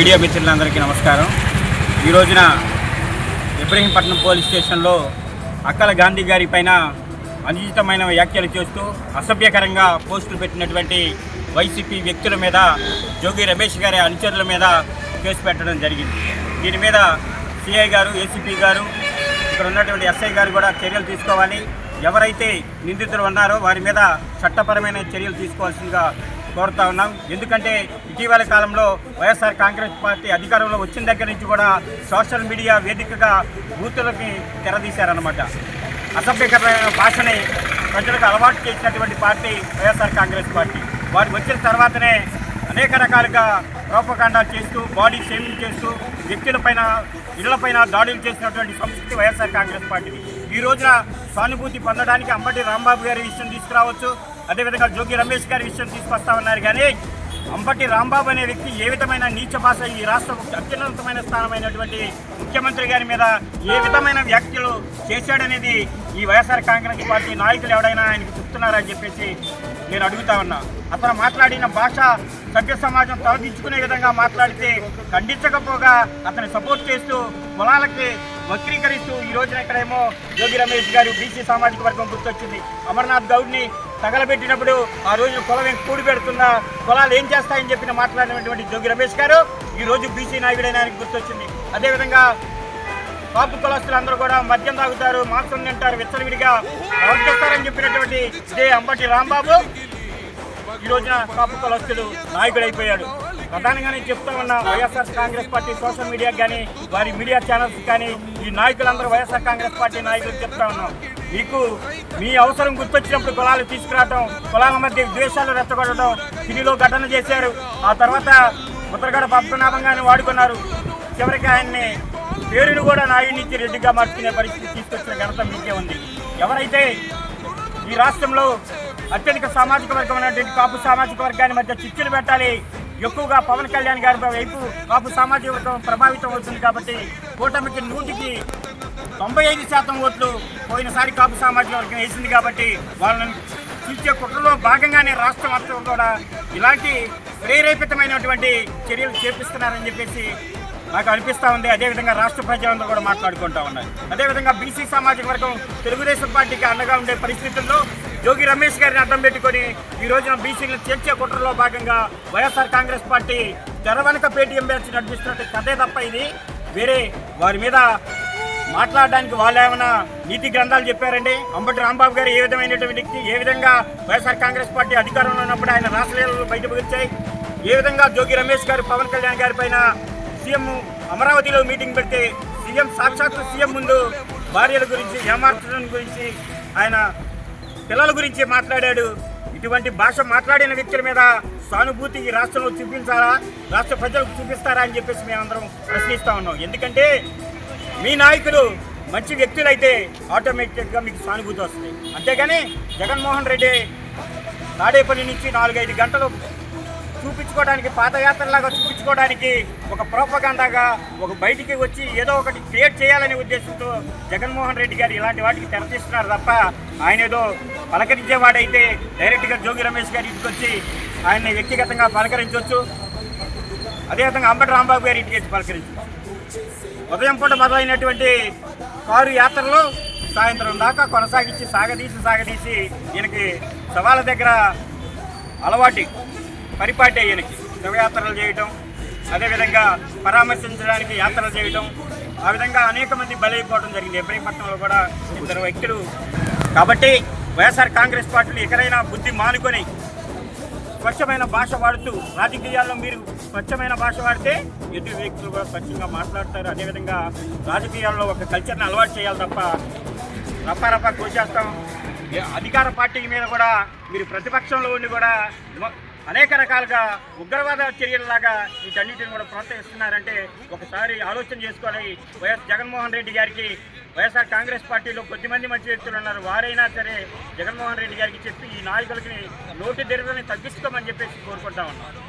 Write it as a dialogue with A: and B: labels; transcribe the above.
A: Media మిత్రులందరికీ నమస్కారం. ఈ రోజున ఇబ్రహీంపట్నం పోలీస్ స్టేషన్లో అక్కల గాంధీ గారి పైన అనుచితమైన వ్యాఖ్యలు చేస్తూ అసభ్యకరంగా పోస్టులు పెట్టినటువంటి వైసీపీ వ్యక్తుల మీద జోగి రమేష్ గారి అనుచరుల మీద కేసు పెట్టడం జరిగింది. దీని మీద సిఐ గారు ఏసీపీ గారు ఇక్కడ ఉన్నటువంటి ఎస్ఐ గారు కూడా చర్యలు తీసుకోవాలి. ఎవరైతే నిందితులు ఉన్నారో వారి మీద చట్టపరమైన చర్యలు తీసుకోవాల్సిందిగా కోరుతా ఉన్నాం. ఎందుకంటే ఇటీవల కాలంలో వైఎస్ఆర్ కాంగ్రెస్ పార్టీ అధికారంలో వచ్చిన దగ్గర నుంచి కూడా సోషల్ మీడియా వేదికగా బూతులకి తెరదీశారనమాట అసభ్యకరమైన భాషని ప్రజలకు అలవాటు చేసినటువంటి పార్టీ వైఎస్ఆర్ కాంగ్రెస్ పార్టీ. వారు వచ్చిన తర్వాతనే అనేక రకాలుగా రూపకాండాలు చేస్తూ బాడీ షేమింగ్ చేస్తూ వ్యక్తులపైన ఇళ్ళపైన దాడులు చేసినటువంటి సంస్కృతి వైఎస్ఆర్ కాంగ్రెస్ పార్టీది. ఈ రోజున సానుభూతి పొందడానికి అంబటి రాంబాబు గారి విషయం తీసుకురావచ్చు. అదేవిధంగా జోగి రమేష్ గారి విషయం తీసుకొస్తా ఉన్నారు కానీ అంబటి రాంబాబు అనే వ్యక్తి ఏ విధమైన నీచ భాష ఈ రాష్ట్ర అత్యున్నతమైన స్థానమైనటువంటి ముఖ్యమంత్రి గారి మీద ఏ విధమైన వ్యాఖ్యలు చేశాడనేది ఈ వైఎస్ఆర్ కాంగ్రెస్ పార్టీ నాయకులు ఎవడైనా ఆయనకి చెప్తున్నారని చెప్పేసి నేను అడుగుతా ఉన్నా. అతను మాట్లాడిన భాష సభ్య సమాజం తలదించుకునే విధంగా మాట్లాడితే ఖండించకపోగా అతని సపోర్ట్ చేస్తూ కులాలకి వక్రీకరిస్తూ ఈ రోజున ఇక్కడేమో యోగి రమేష్ గారు బీసీ సామాజిక వర్గం గుర్తొచ్చింది. అమర్నాథ్ గౌడ్ని తగలబెట్టినప్పుడు ఆ రోజు కులం కూడి పెడుతున్నా కులాలు ఏం చేస్తాయని చెప్పిన మాట్లాడినటువంటి జోగి రమేష్ గారు ఈ రోజు బీసీ నాయకుడైన ఆయనకు గుర్తొచ్చింది. అదేవిధంగా కాపు కులస్తులు అందరూ కూడా మద్యం తాగుతారు మాంసం తింటారు విచ్చలవిడిగా ప్రవర్తిస్తారని చెప్పినటువంటి ఇదే అంబటి రాంబాబు. ఈ రోజున కాపు కులస్తుడు నాయకుడైపోయాడు. ప్రధానంగా నేను చెప్తా ఉన్న YSR Congress party social media కానీ వారి మీడియా ఛానల్స్ కానీ ఈ నాయకులందరూ వైఎస్ఆర్ కాంగ్రెస్ పార్టీ నాయకులు చెప్తా ఉన్నాం. మీకు మీ అవసరం గుర్తొచ్చినప్పుడు కులాలు తీసుకురావడం కులాల మధ్య ద్వేషాలు రెచ్చగొట్టడం తిరిగిలో ఘటన చేశారు. ఆ తర్వాత ఉత్తరగడ పద్మనాభంగానే వాడుకున్నారు. చివరికి ఆయన్ని పేరును కూడా నాయుడి రెడ్డిగా మార్చుకునే పరిస్థితి తీసుకొచ్చిన ఘనత మీకే ఉంది. ఎవరైతే ఈ రాష్ట్రంలో అత్యధిక సామాజిక వర్గం ఉన్నటువంటి కాపు సామాజిక వర్గాన్ని మధ్య చిచ్చులు పెట్టాలి ఎక్కువగా పవన్ కళ్యాణ్ గారి వైపు కాపు సామాజిక వర్గం ప్రభావితం అవుతుంది కాబట్టి కూటమికి నూటికి తొంభై ఐదు శాతం ఓట్లు పోయినసారి కాపు సామాజిక వర్గం వేసింది కాబట్టి వాళ్ళని చూసే కుట్రలో భాగంగానే రాష్ట్ర మొత్తం కూడా ఇలాంటి ప్రేరేపితమైనటువంటి చర్యలు చేపిస్తున్నారని చెప్పేసి నాకు అనిపిస్తూ ఉంది. అదేవిధంగా రాష్ట్ర ప్రజలందరూ కూడా మాట్లాడుకుంటూ ఉన్నారు. అదేవిధంగా బీసీ సామాజిక వర్గం తెలుగుదేశం పార్టీకి అండగా ఉండే పరిస్థితుల్లో జోగి రమేష్ గారిని అడ్డం పెట్టుకొని ఈ రోజున బీసీలను చేర్చే కుట్రలో భాగంగా వైఎస్ఆర్ కాంగ్రెస్ పార్టీ తెరవెనక పేటీఎం బ్యాచ్ నడిపిస్తున్నట్టు కథే తప్ప ఇది. వేరే వారి మీద మాట్లాడడానికి వాళ్ళు ఏమైనా నీతి గ్రంథాలు చెప్పారండి? అంబటి రాంబాబు గారు ఏ విధమైనటువంటి వ్యక్తి ఏ విధంగా వైఎస్ఆర్ కాంగ్రెస్ పార్టీ అధికారంలో ఉన్నప్పుడు ఆయన రాష్ట్రీయాలు బయటకు వచ్చాయి? ఏ విధంగా జోగి రమేష్ గారు పవన్ కళ్యాణ్ గారి పైన సీఎం అమరావతిలో మీటింగ్ పెడితే సీఎం సాక్షాత్తు సీఎం ముందు భార్యల గురించి ఏమార్చడం గురించి ఆయన పిల్లల గురించి మాట్లాడాడు. ఇటువంటి భాష మాట్లాడిన వ్యక్తుల మీద సానుభూతి ఈ రాష్ట్రంలో చూపించాలా? రాష్ట్ర ప్రజలకు చూపిస్తారా అని చెప్పేసి మేమందరం ప్రశ్నిస్తా ఉన్నాం. ఎందుకంటే మీ నాయకులు మంచి వ్యక్తులైతే ఆటోమేటిక్గా మీకు సానుభూతి వస్తుంది. అంతేగాని జగన్మోహన్ రెడ్డి తాడేపల్లి నుంచి నాలుగైదు గంటలు చూపించుకోవడానికి పాదయాత్రలాగా చూపించుకోవడానికి ఒక ప్రోపగాండాగా ఒక బయటికి వచ్చి ఏదో ఒకటి క్రియేట్ చేయాలనే ఉద్దేశంతో జగన్మోహన్ రెడ్డి గారు ఇలాంటి వాటికి తెరతీస్తున్నారు తప్ప ఆయన ఏదో పలకరించేవాడైతే డైరెక్ట్గా జోగి రమేష్ గారి ఇంటికి వచ్చి ఆయన్ని వ్యక్తిగతంగా పలకరించవచ్చు అదేవిధంగా అంబటి రాంబాబు గారి ఇంటికి వచ్చి పలకరించవచ్చు ఉదయం పూట మొదలైనటువంటి కారు యాత్రలు సాయంత్రం దాకా కొనసాగించి సాగదీసి సాగదీసి ఈయనకి సవాళ్ళ దగ్గర అలవాటి పరిపాటి ఈయనకి. శివయాత్రలు చేయటం అదేవిధంగా పరామర్శించడానికి యాత్రలు చేయటం ఆ విధంగా అనేక మంది బలైపోవడం జరిగింది. ఇబ్రహీంపట్నంలో కూడా ఇద్దరు వ్యక్తులు. కాబట్టి వైఎస్ఆర్ కాంగ్రెస్ పార్టీలు ఎక్కడైనా బుద్ధి మానుకొని స్వచ్ఛమైన భాష వాడుతూ రాజకీయాల్లో మీరు స్వచ్ఛమైన భాష వాడితే ఎదురు వ్యక్తులు కూడా స్వచ్ఛంగా మాట్లాడతారు. అదేవిధంగా రాజకీయాల్లో ఒక కల్చర్ని అలవాటు చేయాలి తప్ప రప్ప కోసేస్తాం అధికార పార్టీ మీద కూడా మీరు ప్రతిపక్షంలో ఉండి కూడా అనేక రకాలుగా ఉగ్రవాద చర్యలలాగా వీటన్నిటిని కూడా ప్రోత్సహిస్తున్నారంటే ఒకసారి ఆలోచన చేసుకోవాలి. వైఎస్ జగన్మోహన్ రెడ్డి గారికి వైఎస్ఆర్ కాంగ్రెస్ పార్టీలో కొద్దిమంది మంచి వ్యక్తులు ఉన్నారు. వారైనా సరే జగన్మోహన్ రెడ్డి గారికి చెప్పి ఈ నాయకులకి నోటి తెరువుని తగ్గించుకోమని చెప్పేసి కోరుకుంటా ఉన్నారు